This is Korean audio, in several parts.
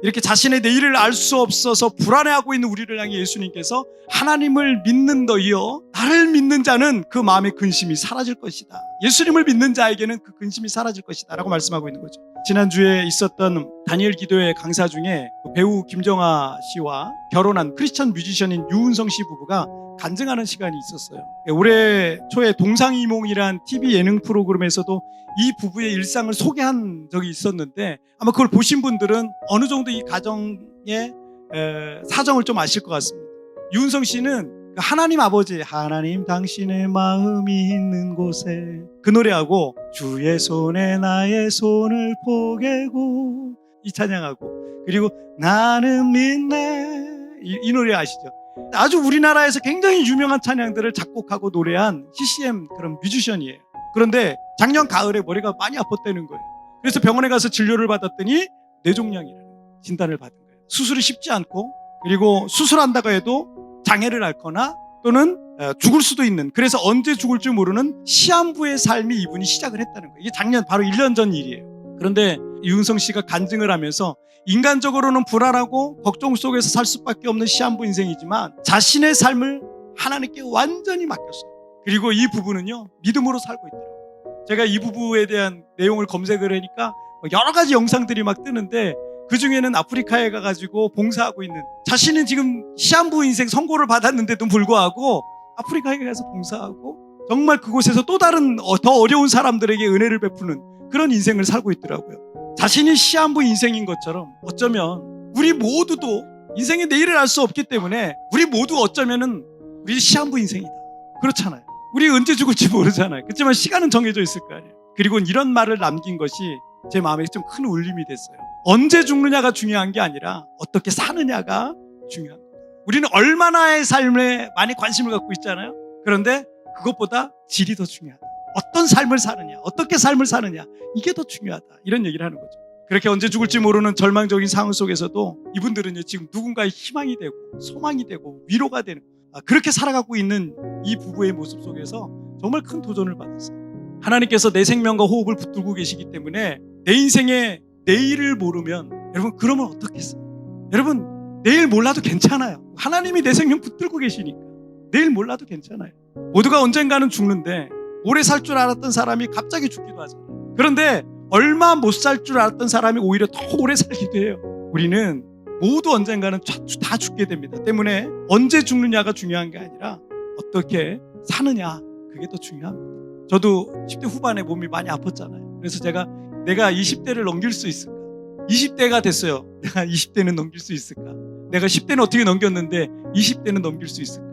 이렇게 자신의 내일을 알 수 없어서 불안해하고 있는 우리를 향해 예수님께서 하나님을 믿는 너희여 나를 믿는 자는 그 마음의 근심이 사라질 것이다. 예수님을 믿는 자에게는 그 근심이 사라질 것이다 라고 말씀하고 있는 거죠. 지난주에 있었던 다니엘 기도회 강사 중에 그 배우 김정아 씨와 결혼한 크리스천 뮤지션인 유은성 씨 부부가 간증하는 시간이 있었어요. 올해 초에 동상이몽이란 TV 예능 프로그램에서도 이 부부의 일상을 소개한 적이 있었는데 아마 그걸 보신 분들은 어느 정도 이 가정의 에, 사정을 좀 아실 것 같습니다. 유은성 씨는 그 하나님 아버지 하나님 당신의 마음이 있는 곳에 그 노래하고 주의 손에 나의 손을 포개고 이 찬양하고 그리고 나는 믿네 이, 이 노래 아시죠? 아주 우리나라에서 굉장히 유명한 찬양들을 작곡하고 노래한 CCM 그런 뮤지션이에요. 그런데 작년 가을에 머리가 많이 아팠다는 거예요. 그래서 병원에 가서 진료를 받았더니 뇌종양이라는 진단을 받은 거예요. 수술이 쉽지 않고 그리고 수술한다고 해도 장애를 앓거나 또는 어, 죽을 수도 있는 그래서 언제 죽을지 모르는 시한부의 삶이 이분이 시작을 했다는 거예요. 이게 작년 바로 1년 전 일이에요. 그런데 이윤성 씨가 간증을 하면서 인간적으로는 불안하고 걱정 속에서 살 수밖에 없는 시한부 인생이지만 자신의 삶을 하나님께 완전히 맡겼어요. 그리고 이 부부는요 믿음으로 살고 있더라고요. 제가 이 부부에 대한 내용을 검색을 하니까 뭐 여러 가지 영상들이 막 뜨는데 그 중에는 아프리카에 가가지고 봉사하고 있는 자신은 지금 시한부 인생 선고를 받았는데도 불구하고 아프리카에 가서 봉사하고 정말 그곳에서 또 다른 어, 더 어려운 사람들에게 은혜를 베푸는 그런 인생을 살고 있더라고요. 자신이 시한부 인생인 것처럼 어쩌면 우리 모두도 인생의 내일을 알 수 없기 때문에 우리 모두 어쩌면은 우리 시한부 인생이다. 그렇잖아요. 우리 언제 죽을지 모르잖아요. 그렇지만 시간은 정해져 있을 거 아니에요. 그리고 이런 말을 남긴 것이 제 마음에 좀 큰 울림이 됐어요. 언제 죽느냐가 중요한 게 아니라 어떻게 사느냐가 중요한 거예요. 우리는 얼마나의 삶에 많이 관심을 갖고 있잖아요. 그런데 그것보다 질이 더 중요하다. 어떤 삶을 사느냐, 어떻게 삶을 사느냐, 이게 더 중요하다. 이런 얘기를 하는 거죠. 그렇게 언제 죽을지 모르는 절망적인 상황 속에서도 이분들은요, 지금 누군가의 희망이 되고, 소망이 되고, 위로가 되는, 아, 그렇게 살아가고 있는 이 부부의 모습 속에서 정말 큰 도전을 받았어요. 하나님께서 내 생명과 호흡을 붙들고 계시기 때문에 내 인생의 내일을 모르면 여러분 그러면 어떻겠어요? 여러분 내일 몰라도 괜찮아요. 하나님이 내 생명 붙들고 계시니까 내일 몰라도 괜찮아요. 모두가 언젠가는 죽는데 오래 살 줄 알았던 사람이 갑자기 죽기도 하잖아요. 그런데 얼마 못 살 줄 알았던 사람이 오히려 더 오래 살기도 해요. 우리는 모두 언젠가는 다- 다 죽게 됩니다. 때문에 언제 죽느냐가 중요한 게 아니라 어떻게 사느냐 그게 더 중요합니다. 저도 10대 후반에 몸이 많이 아팠잖아요. 그래서 제가 내가 20대를 넘길 수 있을까? 20대가 됐어요. 내가 20대는 넘길 수 있을까? 내가 10대는 어떻게 넘겼는데 20대는 넘길 수 있을까?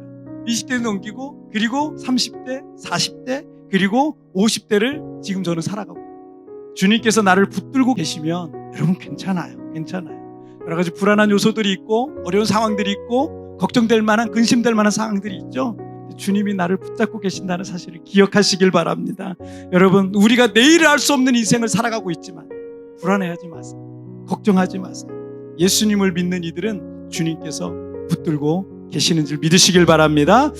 20대는 넘기고 그리고 30대, 40대 그리고 50대를 지금 저는 살아가고 있어요. 주님께서 나를 붙들고 계시면 여러분 괜찮아요. 괜찮아요. 여러 가지 불안한 요소들이 있고 어려운 상황들이 있고 걱정될 만한 근심될 만한 상황들이 있죠. 주님이 나를 붙잡고 계신다는 사실을 기억하시길 바랍니다. 여러분, 우리가 내일을 알 수 없는 인생을 살아가고 있지만 불안해하지 마세요. 걱정하지 마세요. 예수님을 믿는 이들은 주님께서 붙들고 계시는 줄 믿으시길 바랍니다.